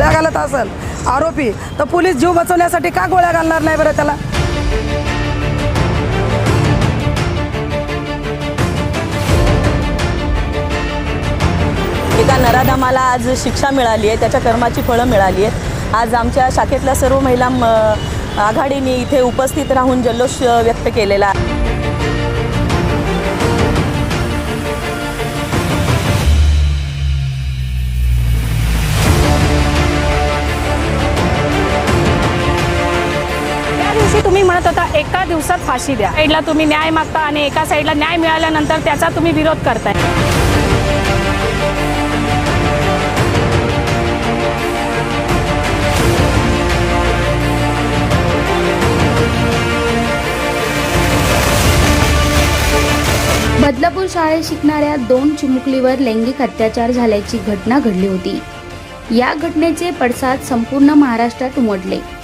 गोळ्या घालत असेल? आरोपी तर पोलीस जीव बचवण्यासाठी का गोळ्या घालणार नाही बरं त्याला? एका नराधामाला आज शिक्षा मिळाली आहे त्याच्या कर्माची फळं मिळाली आहेत. आज आमच्या शाखेतल्या सर्व महिला आघाडीने इथे उपस्थित राहून जल्लोष व्यक्त केलेला म्हणत होता एका दिवसात फाशी द्या. साईडला तुम्ही न्याय मागता आणि एका साईडला न्याय मिळाल्यानंतर त्याचा तुम्ही विरोध करताय. बदलापूर शाळेत शिकणाऱ्या दोन चिमुकलीवर लैंगिक अत्याचार झाल्याची घटना घडली होती. या घटनेचे पडसाद संपूर्ण महाराष्ट्रात उमटले.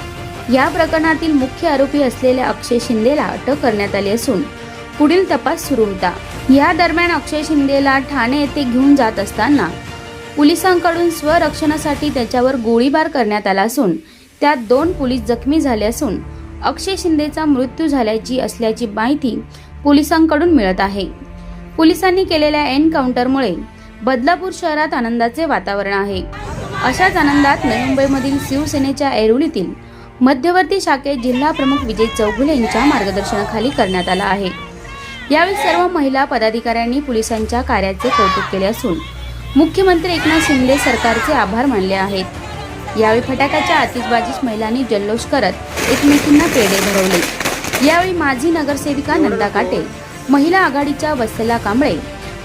या प्रकरणातील मुख्य आरोपी असलेल्या अक्षय शिंदेला अटक करण्यात आली असून पुढील तपास सुरू होता. या दरम्यान अक्षय शिंदेला ठाणे येथे घेऊन जात असताना पोलिसांकडून स्वरक्षणासाठी त्याच्यावर गोळीबार करण्यात आला असून त्यात दोन पोलीस जखमी झाले असून अक्षय शिंदेचा मृत्यू झाल्याची असल्याची माहिती पोलिसांकडून मिळत आहे. पोलिसांनी केलेल्या एन्काउंटरमुळे बदलापूर शहरात आनंदाचे वातावरण आहे. अशाच आनंदात नवी मुंबईमधील शिवसेनेच्या ऐरोलीतील मध्यवर्ती शाखेत जिल्हा प्रमुख विजय चौगुले यांच्या मार्गदर्शनाखाली करण्यात आला आहे. यावेळी सर्व महिला पदाधिकाऱ्यांनी पोलिसांच्या कार्याचे कौतुक केले असून मुख्यमंत्री एकनाथ शिंदे सरकारचे आभार मानले आहेत. यावेळी फटाक्याच्या आतिषबाजीस महिलांनी जल्लोष करत एकमेकींना पेढे भरवले. यावेळी माजी नगरसेविका नंदा काटे महिला आघाडीच्या वत्सला कांबळे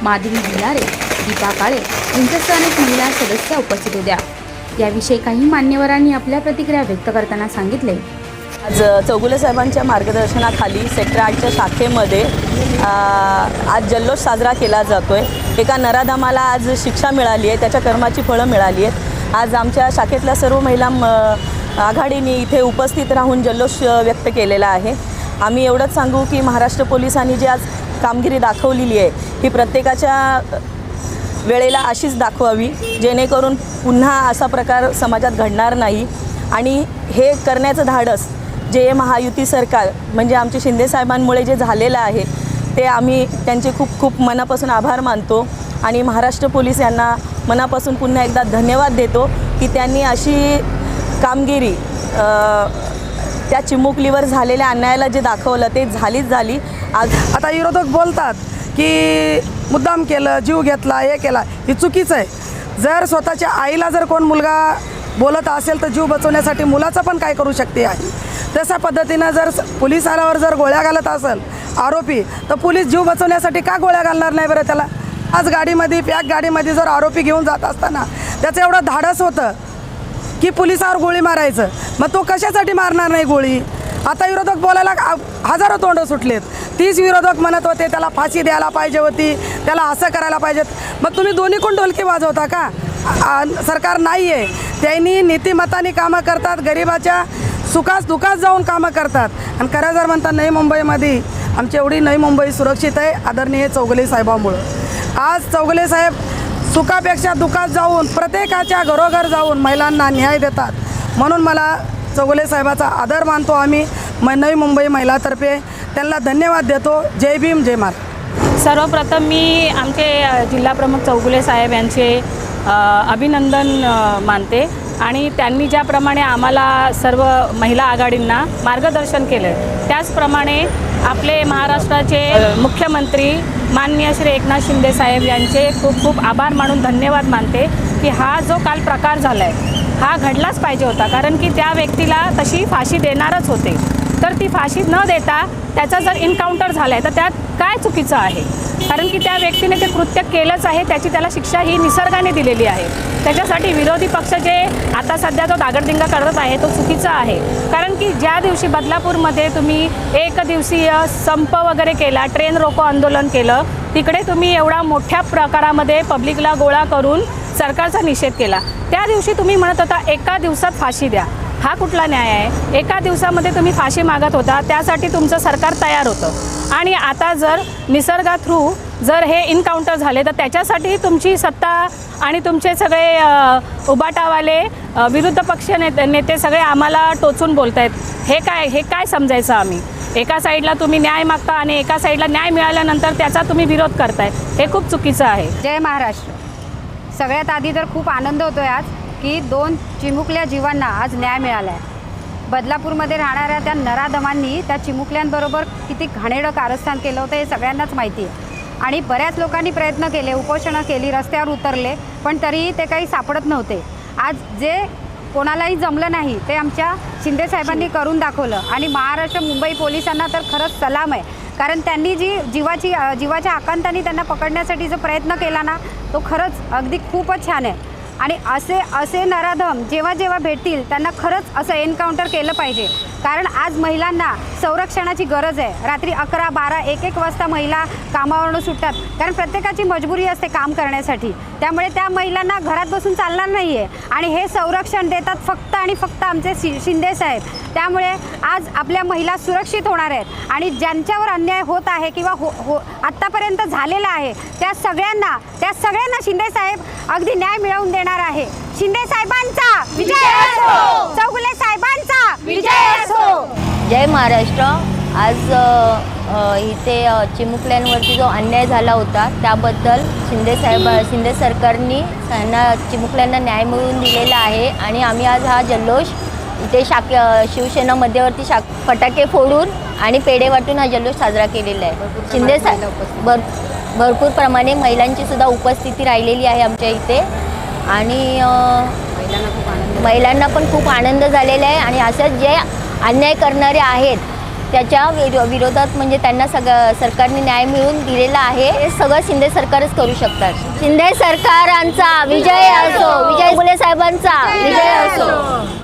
माधवी भिलारे दीपा काळे यांच्यासह अनेक महिला सदस्य उपस्थित होत्या. याविषयी काही मान्यवरांनी आपल्या प्रतिक्रिया व्यक्त करताना सांगितले. आज चौगुले साहेबांच्या मार्गदर्शनाखाली सेक्टर आठच्या शाखेमध्ये आज जल्लोष साजरा केला जातो आहे एका नराधामाला आज शिक्षा मिळाली आहे त्याच्या कर्माची फळं मिळाली आहेत. आज आमच्या शाखेतल्या सर्व महिला म, आघाडीने इथे उपस्थित राहून जल्लोष व्यक्त केलेला आहे. आम्ही एवढंच सांगू की महाराष्ट्र पोलिसांनी जी आज कामगिरी दाखवलेली आहे ही प्रत्येकाच्या वेळेला अशीच दाखवावी जेणेकरून पुन्हा असा प्रकार समाजात घडणार नाही. आणि हे करण्याचं धाडस जे महायुती सरकार म्हणजे आमचे शिंदेसाहेबांमुळे जे झालेलं आहे ते आम्ही त्यांचे खूप खूप मनापासून आभार मानतो. आणि महाराष्ट्र पोलीस यांना मनापासून पुन्हा एकदा धन्यवाद देतो की त्यांनी अशी कामगिरी त्या चिमुकलीवर झालेल्या अन्यायाला जे दाखवलं ते झालीच झाली. आज आता विरोधक बोलतात की मुद्दाम केलं जीव घेतला हे केला ही चुकीचं आहे. जर स्वतःच्या आईला जर कोण मुलगा बोलत असेल तर जीव बचवण्यासाठी मुलाचं पण काय करू शकते आहे तशा पद्धतीनं जर स- पोलीस आल्यावर जर गोळ्या घालत असेल आरोपी तर पोलीस जीव बचवण्यासाठी का गोळ्या घालणार नाही बरं त्याला? आज गाडीमध्ये पॅक गाडीमध्ये जर आरोपी घेऊन जात असताना त्याचं एवढं धाडस होतं की पोलिसावर गोळी मारायचं. मग तो कशासाठी मारणार नाही गोळी? आता विरोधक बोलायला हजारो तोंडं सुटलेत. तीच विरोधक म्हणत होते त्याला फाशी द्यायला पाहिजे होती त्याला असं करायला पाहिजेत. मग तुम्ही दोन्ही कोण ढोलकी वाजवता का? सरकार नाही आहे त्यांनी नीतिमत्ताने कामं करतात गरिबाच्या सुखास दुखास जाऊन कामं करतात. आणि खरं जर म्हणतात नवी मुंबईमध्ये आमची एवढी नवी मुंबई सुरक्षित आहे आदरणीय चौगले साहेबांमुळं. आज चौगले साहेब सुखापेक्षा दुखात जाऊन प्रत्येकाच्या घरोघर जाऊन महिलांना न्याय देतात. म्हणून मला चौगुले साहेबाचा आदर मानतो आम्ही. म नवी मुंबई महिलातर्फे त्यांना धन्यवाद देतो. जय भीम जय मार सर्वप्रथम मी आमचे जिल्हाप्रमुख चौगुले साहेब यांचे अभिनंदन मानते आणि त्यांनी ज्याप्रमाणे आम्हाला सर्व महिला आघाडींना मार्गदर्शन केलं त्याचप्रमाणे आपले महाराष्ट्राचे मुख्यमंत्री माननीय श्री एकनाथ शिंदे साहेब यांचे खूप खूप आभार मानून धन्यवाद मानते की हा जो काल प्रकार झाला आहे हा घडलाच पाहिजे होता. कारण की त्या व्यक्तीला तशी फाशी देणारच होते. तर ती फाशी न देता त्याचा जर इन्काउंटर झाला आहे तर त्यात काय चुकीचं आहे? कारण की त्या व्यक्तीने ते कृत्य केलंच आहे त्याची त्याला शिक्षा ही निसर्गाने दिलेली आहे. त्याच्यासाठी विरोधी पक्ष जे आता सध्या जो दागडदिंगा करत आहे तो चुकीचा आहे. कारण की ज्या दिवशी बदलापूरमध्ये तुम्ही एक दिवसीय संप वगैरे केला ट्रेन रोको आंदोलन केलं तिकडे तुम्ही एवढा मोठ्या प्रकारामध्ये पब्लिकला गोळा करून सरकारचा निषेध केला. त्या दिवशी तुम्ही म्हणत होता एका दिवसात फाशी द्या. हा कुठला न्याय आहे? एका दिवसामध्ये तुम्ही फाशी मागत होता त्यासाठी तुमचं सरकार तयार होतं. आणि आता जर निसर्गा थ्रू जर हे इन्काउंटर झाले तर त्याच्यासाठी तुमची सत्ता आणि तुमचे सगळे उबाटावाले विरुद्ध पक्ष नेते नेते सगळे आम्हाला टोचून बोलत आहेत हे काय हे काय समजायचं आम्ही? एका साईडला तुम्ही न्याय मागता आणि एका साईडला न्याय मिळाल्यानंतर त्याचा तुम्ही विरोध करताय. हे खूप चुकीचं आहे. जय महाराष्ट्र. सगळ्यात आधी तर खूप आनंद होतोय आज. की दोन चिमुकल्या जीवांना आज न्याय मिळाला आहे बदलापूरमध्ये राहणाऱ्या त्या नराधमांनी त्या चिमुकल्यांबरोबर किती घाणेडं कारस्थान केलं होतं हे सगळ्यांनाच माहिती आहे. आणि बऱ्याच लोकांनी प्रयत्न केले उपोषणं केली रस्त्यावर उतरले पण तरीही ते काही सापडत नव्हते. आज जे कोणालाही जमलं नाही ते आमच्या शिंदे साहेबांनी करून दाखवलं. आणि महाराष्ट्र मुंबई पोलिसांना तर खरंच सलाम आहे. कारण त्यांनी जी जीवाची जीवाच्या आकांताने त्यांना पकडण्यासाठी जो प्रयत्न केला ना तो खरंच अगदी खूपच छान आहे. आणि असे असे नराधम जेव्हा जेव्हा भेटतील त्यांना खरंच असं एन्काउंटर केलं पाहिजे. कारण आज महिलांना संरक्षणाची गरज आहे. रात्री अकरा बारा एक एक वाजता महिला कामावरून सुटतात. कारण प्रत्येकाची मजबुरी असते काम करण्यासाठी. त्यामुळे त्या महिलांना घरात बसून चालणार नाही आहे आणि हे संरक्षण देतात फक्त आणि फक्त आमचे शि शिंदे साहेब. त्यामुळे आज आपल्या महिला सुरक्षित होणार आहेत. आणि ज्यांच्यावर अन्याय होत आहे किंवा हो हो आत्तापर्यंत झालेला आहे. त्या सगळ्यांना त्या सगळ्यांना शिंदे साहेब अगदी न्याय मिळवून देणार आहे. शिंदे साहेबांचा विजय चौगुले साहेबांचा विजय जय महाराष्ट्र. आज इथे चिमुकल्यांवरती जो अन्याय झाला होता त्याबद्दल शिंदे साहेब शिंदे सरकारनी त्यांना चिमुकल्यांना न्याय मिळवून दिलेला आहे. आणि आम्ही आज हा जल्लोष इथे शाक शिवसेना मध्यवर्ती शाक फटाके फोडून आणि पेढे वाटून हा जल्लोष साजरा केलेला आहे. शिंदे सा भर भरपूर प्रमाणे महिलांची सुद्धा उपस्थिती राहिलेली आहे आमच्या इथे. आणि महिलांना पण खूप आनंद झालेला आहे आणि असंच जे अन्याय करणारे आहेत त्याच्या विरो विरोधात म्हणजे त्यांना सगळं सरकारने न्याय मिळवून दिलेला आहे. हे सगळं शिंदे सरकारच करू शकतात. शिंदे सरकारांचा विजय असो विजय फुले साहेबांचा विजय असो.